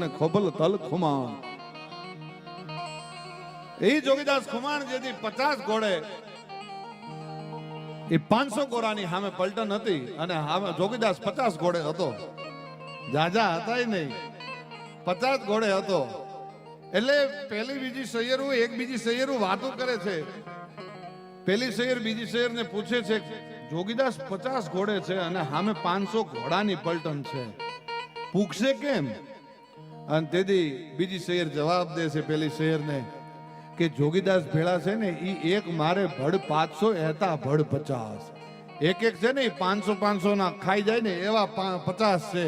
અને ખોબલ તલ ખુમાણ. એ જોગીદાસ ખુમાણ જેથી પચાસ ઘોડે એ પાંચસો ઘોડાની સામે પલટન હતી અને સામે જોગીદાસ પચાસ ઘોડે હતો. જાજા હતા નહીં. પચાસ ઘોડે હતો. એટલે પેલી બીજી સૈયરું, એક બીજી સૈયરું વાતો કરે છે. પેલી સૈયર બીજી સૈયર ને પૂછે છે, જોગીદાસ, પચાસ ઘોડે છે અને સામે પાંચસો ઘોડાની પલટન છે. પૂછશે કેમ? અને તેથી બીજી શહેર જવાબ દે છે પેલી શહેરને કે જોગીદાસ ભેળા છે ને એ એક મારે ભડ પાંચસો હતા ભડ પચાસ. એક એક છે ને એ પાંચસો પાંચસો ના ખાઈ જાય ને, એવા પચાસ છે.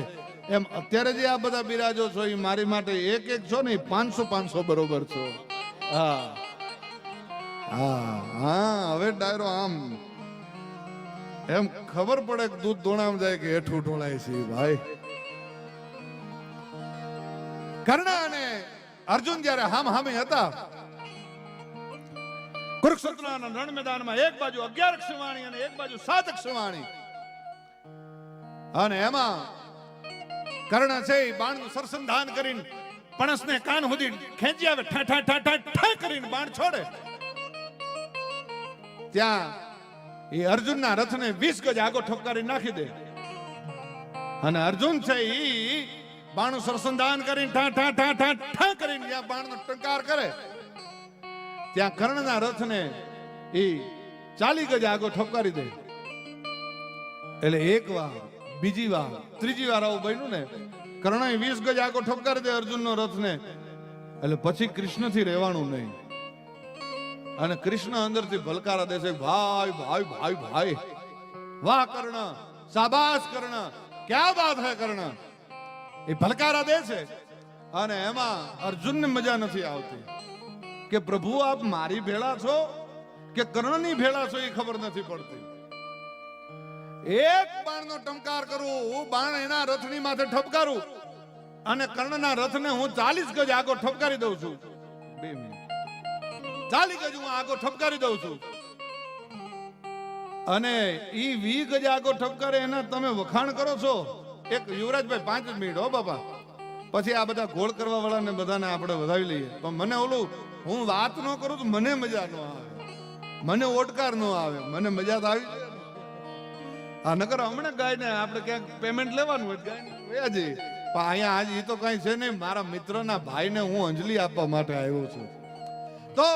એમ અત્યારે જે આ બધા બિરાજો છો એ મારી માટે એક એક છો ને પાંચસો પાંચસો બરોબર છો. હા. હા હા, હવે ડાયરો આમ. એમ ખબર પડે કે દૂધ ધોણામ જાય કે હેઠું ઢોળાય છે, ભાઈ. કર્ણ અને અર્જુન જ્યારે હામ હામે હતા, કુરુક્ષેત્રના રણ મેદાનમાં એક બાજુ અગિયાર ક્ષવાણી અને એક બાજુ સાત ક્ષવાણી. અને એમાં કર્ણ છે એ બાણનું સરસંધાન કરીને પણસને કાન સુધી ખેંચી આવે, ઠા ઠા ઠા ઠા ઠા કરીને બાણ છોડે. ત્યાં એ અર્જુનના રથને વીસ ગજ આગો ઠપકારી નાખી દે. અને અર્જુન છે ઈ બાણું સરસંધાન કરીને ઠા ઠા ઠા ઠા ઠા કરીને જ્યાં બાણનો ટંકાર કરે. ત્યાં કર્ણના રથને એ ચાલી ગજ આગો ઠપકારી દે. એટલે એક વાર, બીજી વાર, ત્રીજી વાર આવું બન્યું ને, કર્ણએ વીસ ગજ આગો ઠપકારી દે અર્જુનનો રથને. એટલે પછી કૃષ્ણથી રહેવાનું નહીં. અને કૃષ્ણ અંદરથી ભલકારા દે છે, ભાઈ ભાઈ ભાઈ ભાઈ. વાહ કર્ણ, સાબાસ કર્ણ. ક્યાં બાત હે કર્ણ? એ ભલકારા દે છે. અને એમાં અર્જુનને મજા નથી આવતી. કે પ્રભુ આપ મારી ભેળા છો કે કર્ણની ભેળા છો એ ખબર નથી પડતી. એક બાણનો ટંકાર કરું બાણ એના રથની માથે ઠપકારું અને કર્ણના રથને હું ચાલીસ ગજ આગો ઠપકારી દઉં છું. બે મિનિટ. ચાલીસ ગજ હું આગો ઠપકારી દઉં છું. અને ઈ વી ગજ આગો ઠપકારે એના તમે વખાણ કરો છો? એક યુવરાજભાઈ પાંચ જ મિનિટ, હો બાપા. પછી આ બધા ગોળ કરવા વાળાને બધાને આપણે વધાવી લઈએ. પણ મને ઓલું, હું વાત ન કરું તો મને મજા ન આવે. મને ઓટકાર ન આવે. મને મજા તો આવી. આ નકર હમણાં ગાયને આપણે ક્યાંક પેમેન્ટ લેવાનું હોય ગાયને પણ અહીંયા આજ એ તો કઈ છે નહીં. મારા મિત્રના ભાઈને હું અંજલિ આપવા માટે આવ્યો છું. તો